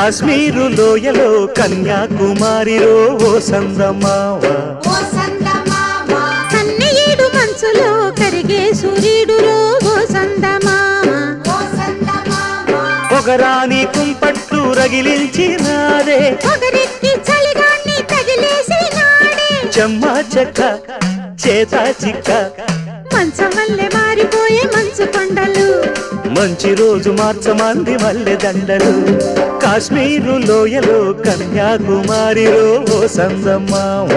కాశ్మీరు లోయలో కన్యాకుమారిలో ఓ సందమావ. కన్నయ్యేడు మంచులో కరిగే సూర్యుడులో ఓ సందమామ. పొగరాని కుంపట్లు చలిగాన్ని తగిలేసి నాడే చెమ్మ చెక్క చేత చిక్క మారిపోయే మంచు కొండలు. మంచి రోజు మార్చమంది మల్లె దండలు. కాశ్మీరు లోయలో కన్యాకుమారిలో ఓ సందమావ